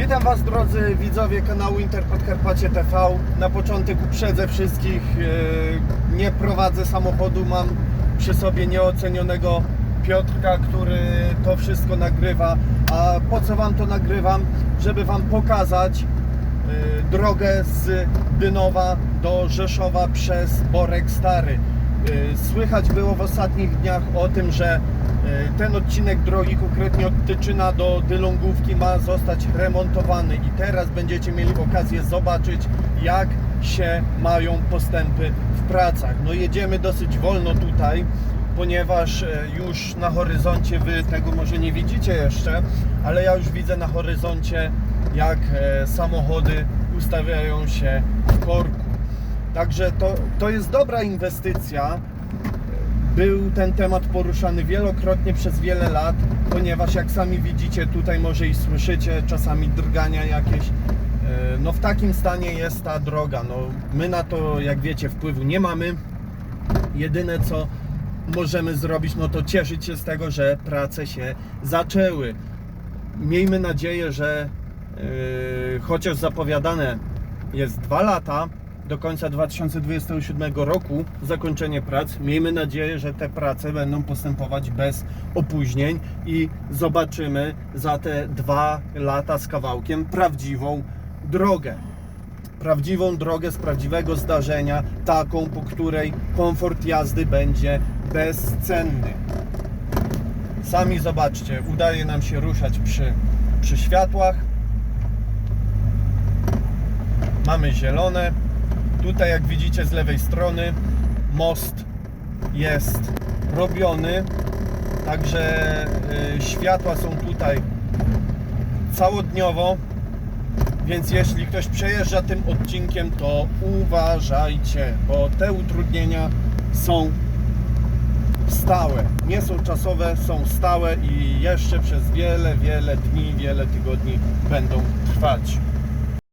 Witam Was drodzy widzowie kanału Interpodkarpacie TV. Na początek uprzedzę wszystkich, e, nie prowadzę samochodu, mam przy sobie nieocenionego Piotrka, który to wszystko nagrywa. A po co Wam to nagrywam? Żeby Wam pokazać e, drogę z Dynowa do Rzeszowa przez Borek Stary. E, Słychać było w ostatnich dniach o tym, że ten odcinek drogi, konkretnie od Tyczyna do Dylągówki ma zostać remontowany i teraz będziecie mieli okazję zobaczyć jak się mają postępy w pracach. No jedziemy dosyć wolno tutaj, ponieważ e, już na horyzoncie wy tego może nie widzicie jeszcze, ale ja już widzę na horyzoncie jak e, samochody ustawiają się w korku. Także to, to jest dobra inwestycja. Był ten temat poruszany wielokrotnie przez wiele lat, ponieważ jak sami widzicie, tutaj może i słyszycie czasami drgania jakieś. E, No w takim stanie jest ta droga. No, my na to, jak wiecie, wpływu nie mamy. Jedyne co możemy zrobić, no to cieszyć się z tego, że prace się zaczęły. Miejmy nadzieję, że yy, chociaż zapowiadane jest dwa lata do końca 2027 roku zakończenie prac. Miejmy nadzieję, że te prace będą postępować bez opóźnień i zobaczymy za te dwa lata z kawałkiem prawdziwą drogę prawdziwą drogę z prawdziwego zdarzenia, taką, po której komfort jazdy będzie bezcenny. Sami zobaczcie, udaje nam się ruszać przy, przy światłach. Mamy zielone. Tutaj, jak widzicie z lewej strony, most jest robiony. Także y, światła są tutaj całodniowo. Więc jeśli ktoś przejeżdża tym odcinkiem, to uważajcie, bo te utrudnienia są stałe. Nie są czasowe, są stałe i jeszcze przez wiele, wiele dni, wiele tygodni będą trwać.